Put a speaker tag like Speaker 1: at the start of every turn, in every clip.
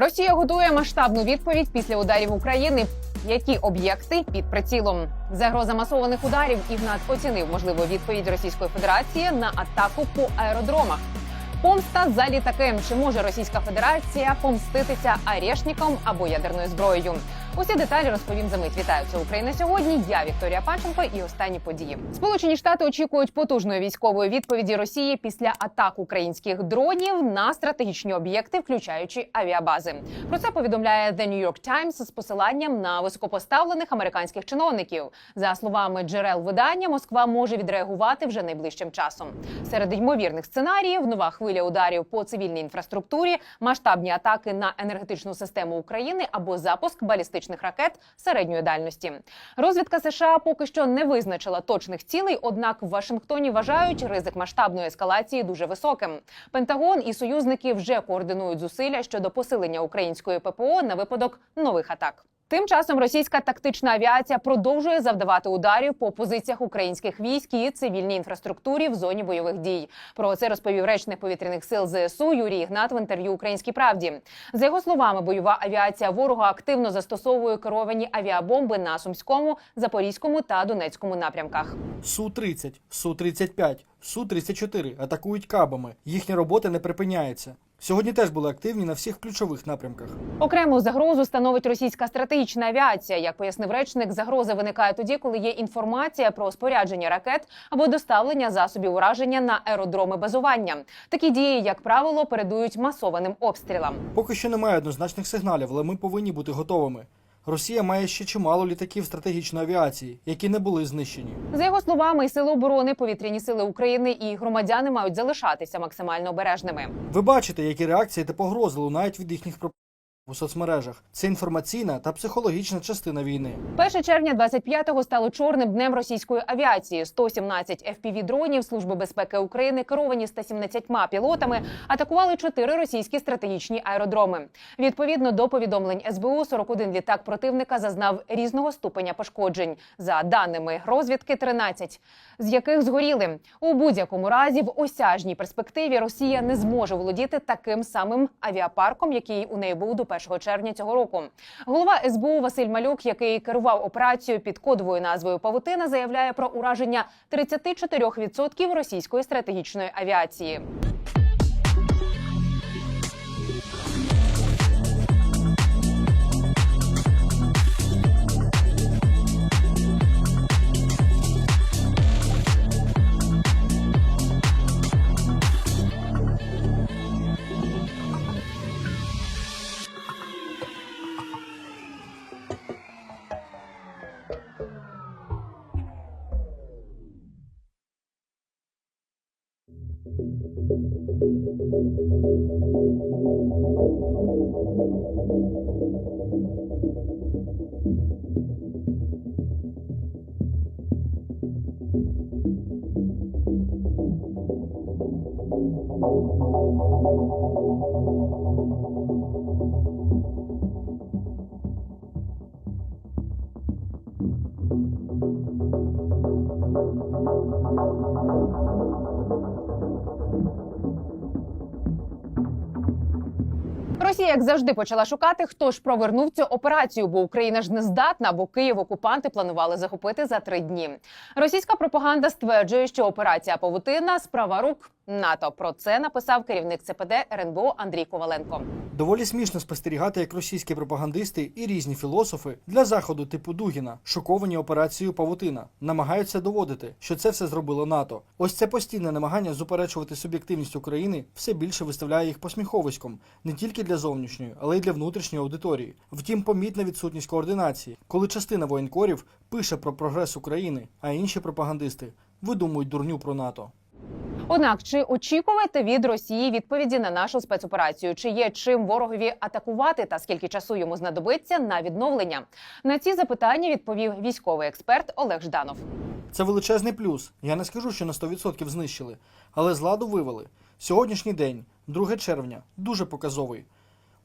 Speaker 1: Росія готує масштабну відповідь після ударів України. Які об'єкти під прицілом? Загроза масованих ударів Ігнат оцінив можливу відповідь Російської Федерації на атаку по аеродромах. Помста за літаки. Чи може Російська Федерація помститися арешником або ядерною зброєю? Усі деталі розповім за мить. Вітаю це Україна сьогодні. Я Вікторія Панченко і останні події. Сполучені Штати очікують потужної військової відповіді Росії після атак українських дронів на стратегічні об'єкти, включаючи авіабази. Про це повідомляє The New York Times з посиланням на високопоставлених американських чиновників. За словами джерел видання, Москва може відреагувати вже найближчим часом. Серед ймовірних сценаріїв нова хвиля ударів по цивільній інфраструктурі, масштабні атаки на енергетичну систему України або запуск балістичних ракет середньої дальності. Розвідка США поки що не визначила точних цілей однак в Вашингтоні вважають ризик масштабної ескалації дуже високим. Пентагон і союзники вже координують зусилля щодо посилення української ППО на випадок нових атак. Тим часом російська тактична авіація продовжує завдавати ударів по позиціях українських військ і цивільній інфраструктурі в зоні бойових дій. Про це розповів речник повітряних сил ЗСУ Юрій Ігнат в інтерв'ю Українській правді. За його словами, бойова авіація ворога активно застосовує керовані авіабомби на сумському, запорізькому та донецькому напрямках.
Speaker 2: Су-30, Су-35, Су-34 атакують кабами. Їхня робота не припиняється. Сьогодні теж були активні на всіх ключових напрямках.
Speaker 1: Окрему загрозу становить російська стратегічна авіація. Як пояснив речник, загроза виникає тоді, коли є інформація про спорядження ракет або доставлення засобів ураження на аеродроми базування. Такі дії, як правило, передують масованим обстрілам.
Speaker 2: Поки що немає однозначних сигналів, але ми повинні бути готовими. Росія має ще чимало літаків стратегічної авіації, які не були знищені.
Speaker 1: За його словами, і сили оборони, повітряні сили України і громадяни мають залишатися максимально обережними.
Speaker 2: Ви бачите, які реакції та погрози лунають від їхніх у соцмережах. Це інформаційна та психологічна частина війни.
Speaker 1: 1 червня 25-го стало чорним днем російської авіації. 117 FPV-дронів Служби безпеки України, керовані 117 пілотами, атакували чотири російські стратегічні аеродроми. Відповідно до повідомлень СБУ, 41 літак противника зазнав різного ступеня пошкоджень. За даними розвідки, 13, з яких згоріли. У будь-якому разі в осяжній перспективі Росія не зможе володіти таким самим авіапарком, який у неї був до 1 червня цього року. Голова СБУ Василь Малюк, який керував операцією під кодовою назвою Павутина, заявляє про ураження 34% російської стратегічної авіації. Росія, як завжди, почала шукати, хто ж провернув цю операцію, бо Україна ж не здатна, бо Київ окупанти планували захопити за три дні. Російська пропаганда стверджує, що операція Павутина справа рук НАТО. Про це написав керівник ЦПД РНБО Андрій Коваленко.
Speaker 2: Доволі смішно спостерігати, як російські пропагандисти і різні філософи для заходу типу Дугіна, шоковані операцією Павутина, намагаються доводити, що це все зробило НАТО. Ось це постійне намагання зуперечувати суб'єктивність України все більше виставляє їх посміховиськом не тільки для зовнішньої, але й для внутрішньої аудиторії. Втім, помітна відсутність координації, коли частина воєнкорів пише про прогрес України, а інші пропагандисти видумують дурню про НАТО.
Speaker 1: Однак, чи очікувати від Росії відповіді на нашу спецоперацію? Чи є чим ворогові атакувати та скільки часу йому знадобиться на відновлення? На ці запитання відповів військовий експерт Олег Жданов.
Speaker 2: Це величезний плюс. Я не скажу, що на 100% знищили, але з ладу вивели. Сьогоднішній день, 2 червня, дуже показовий.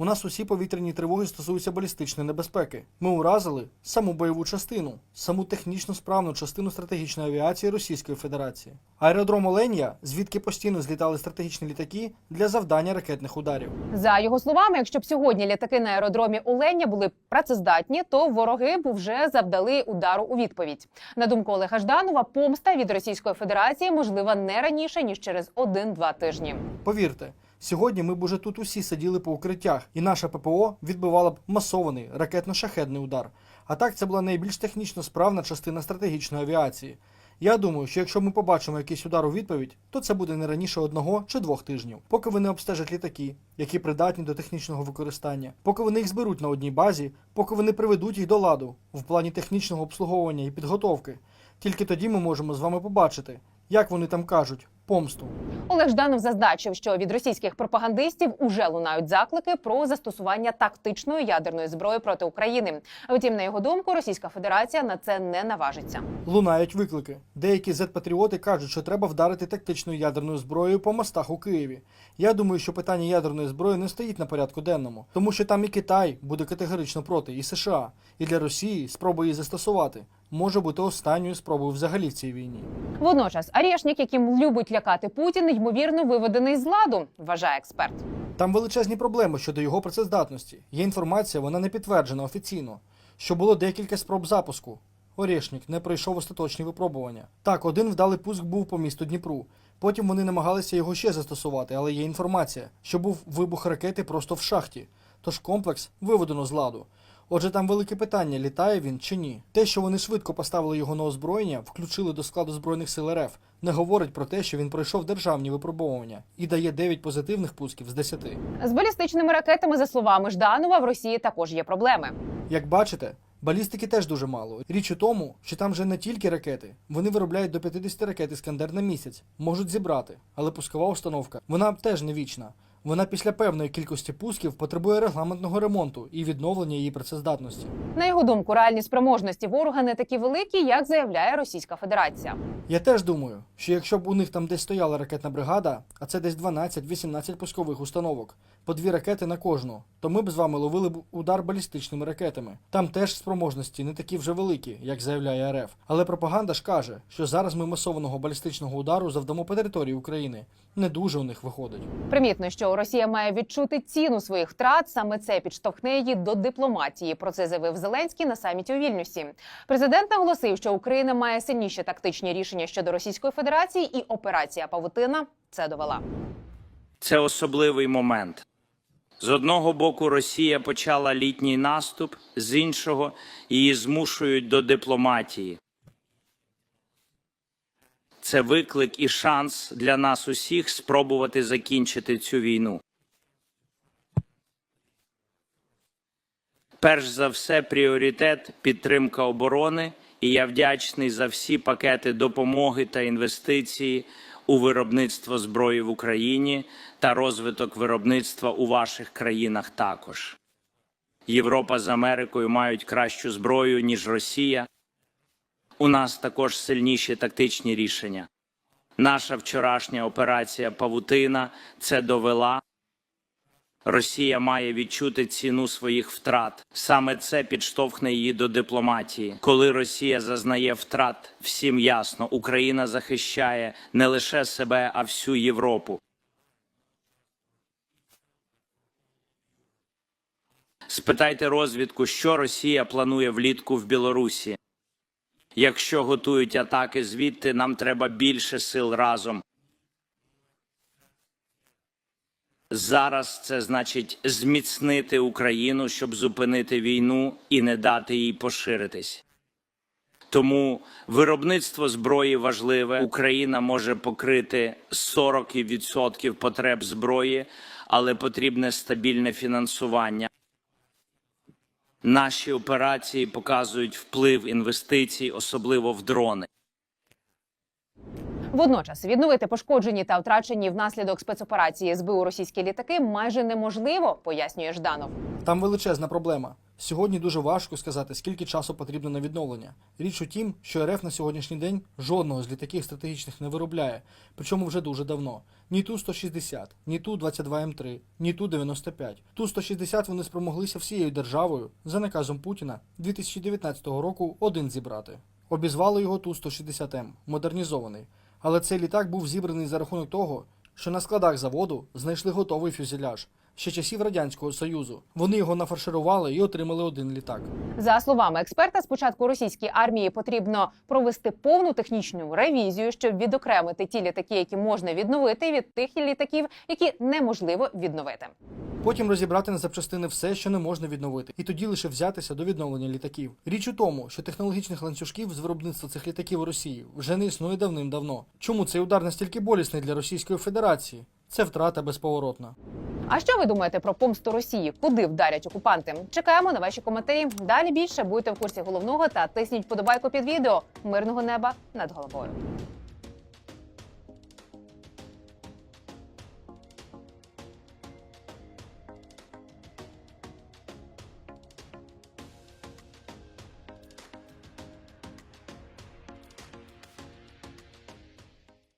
Speaker 2: У нас усі повітряні тривоги стосуються балістичної небезпеки. Ми уразили саму бойову частину, саму технічно справну частину стратегічної авіації Російської Федерації. Аеродром Оленя, звідки постійно злітали стратегічні літаки для завдання ракетних ударів.
Speaker 1: За його словами, якщо б сьогодні літаки на аеродромі Оленя були працездатні, то вороги б вже завдали удару у відповідь. На думку Олега Жданова, помста від Російської Федерації можлива не раніше ніж через один-два тижні.
Speaker 2: Повірте, сьогодні ми б уже тут усі сиділи по укриттях, і наша ППО відбивала б масований ракетно-шахедний удар. А так це була найбільш технічно справна частина стратегічної авіації. Я думаю, що якщо ми побачимо якийсь удар у відповідь, то це буде не раніше одного чи двох тижнів, поки вони обстежать літаки, які придатні до технічного використання, поки вони їх зберуть на одній базі, поки вони приведуть їх до ладу в плані технічного обслуговування і підготовки. Тільки тоді ми можемо з вами побачити, як вони там кажуть, помсту.
Speaker 1: Олег Жданов зазначив, що від російських пропагандистів уже лунають заклики про застосування тактичної ядерної зброї проти України. Втім, на його думку, Російська Федерація на це не наважиться.
Speaker 2: Лунають виклики. Деякі зет-патріоти кажуть, що треба вдарити тактичною ядерною зброєю по мостах у Києві. Я думаю, що питання ядерної зброї не стоїть на порядку денному, тому що там і Китай буде категорично проти, і США. І для Росії спроба її застосувати може бути останньою спробою взагалі в цій війні.
Speaker 1: Водночас, Арєшнік, яким любить лякати Путін, ймовірно виведений з ладу, вважає експерт.
Speaker 2: Там величезні проблеми щодо його працездатності. Є інформація, вона не підтверджена офіційно, що було декілька спроб запуску. Орєшнік не пройшов остаточні випробування. Так, один вдалий пуск був по місту Дніпру. Потім вони намагалися його ще застосувати, але є інформація, що був вибух ракети просто в шахті. Тож комплекс виведено з ладу. Отже, там велике питання, літає він чи ні. Те, що вони швидко поставили його на озброєння, включили до складу збройних сил РФ, не говорить про те, що він пройшов державні випробовування і дає 9 позитивних пусків з 10.
Speaker 1: З балістичними ракетами, за словами Жданова, в Росії також є проблеми.
Speaker 2: Як бачите, балістики теж дуже мало. Річ у тому, що там вже не тільки ракети, вони виробляють до 50 ракет Іскандер на місяць, можуть зібрати, але пускова установка вона теж не вічна. Вона після певної кількості пусків потребує регламентного ремонту і відновлення її працездатності.
Speaker 1: На його думку, реальні спроможності ворога не такі великі, як заявляє Російська Федерація.
Speaker 2: Я теж думаю, що якщо б у них там десь стояла ракетна бригада, а це десь 12-18 пускових установок, по дві ракети на кожну, то ми б з вами ловили б удар балістичними ракетами. Там теж спроможності не такі вже великі, як заявляє РФ. Але пропаганда ж каже, що зараз ми масованого балістичного удару завдамо по території України. Не дуже у них виходить.
Speaker 1: Примітно, що Росія має відчути ціну своїх втрат. Саме це підштовхне її до дипломатії. Про це заявив Зеленський на саміті у Вільнюсі. Президент наголосив, що Україна має сильніші тактичні рішення щодо Російської Федерації, і операція Павутина це довела.
Speaker 3: Це особливий момент. З одного боку, Росія почала літній наступ, з іншого її змушують до дипломатії. Це виклик і шанс для нас усіх спробувати закінчити цю війну. Перш за все, пріоритет підтримка оборони, і я вдячний за всі пакети допомоги та інвестиції у виробництво зброї в Україні та розвиток виробництва у ваших країнах також. Європа з Америкою мають кращу зброю, ніж Росія. У нас також сильніші тактичні рішення. Наша вчорашня операція Павутина це довела. Росія має відчути ціну своїх втрат. Саме це підштовхне її до дипломатії. Коли Росія зазнає втрат, всім ясно, Україна захищає не лише себе, а всю Європу. Спитайте розвідку, що Росія планує влітку в Білорусі. Якщо готують атаки звідти, нам треба більше сил разом. Зараз це значить зміцнити Україну, щоб зупинити війну і не дати їй поширитись. Тому виробництво зброї важливе. Україна може покрити 40% потреб зброї, але потрібне стабільне фінансування. Наші операції показують вплив інвестицій, особливо в дрони.
Speaker 1: Водночас відновити пошкоджені та втрачені внаслідок спецоперації СБУ російські літаки майже неможливо, пояснює Жданов.
Speaker 2: Там величезна проблема. Сьогодні дуже важко сказати, скільки часу потрібно на відновлення. Річ у тім, що РФ на сьогоднішній день жодного з літаків стратегічних не виробляє, причому вже дуже давно. Ні Ту-160, ні Ту-22М3, ні Ту-95. Ту-160 вони спромоглися всією державою за наказом Путіна 2019 року один зібрати. Обізвали його Ту-160М, модернізований. Але цей літак був зібраний за рахунок того, що на складах заводу знайшли готовий фюзеляж ще часів Радянського Союзу. Вони його нафарширували і отримали один літак.
Speaker 1: За словами експерта, спочатку російській армії потрібно провести повну технічну ревізію, щоб відокремити ті літаки, які можна відновити, від тих літаків, які неможливо відновити.
Speaker 2: Потім розібрати на запчастини все, що не можна відновити, і тоді лише взятися до відновлення літаків. Річ у тому, що технологічних ланцюжків з виробництва цих літаків у Росії вже не існує давним-давно. Чому цей удар настільки болісний для Російської Федерації? Це втрата безповоротна.
Speaker 1: А що ви думаєте про помсту Росії? Куди вдарять окупанти? Чекаємо на ваші коментарі. Далі більше будьте в курсі головного та тисніть вподобайку під відео. Мирного неба над головою.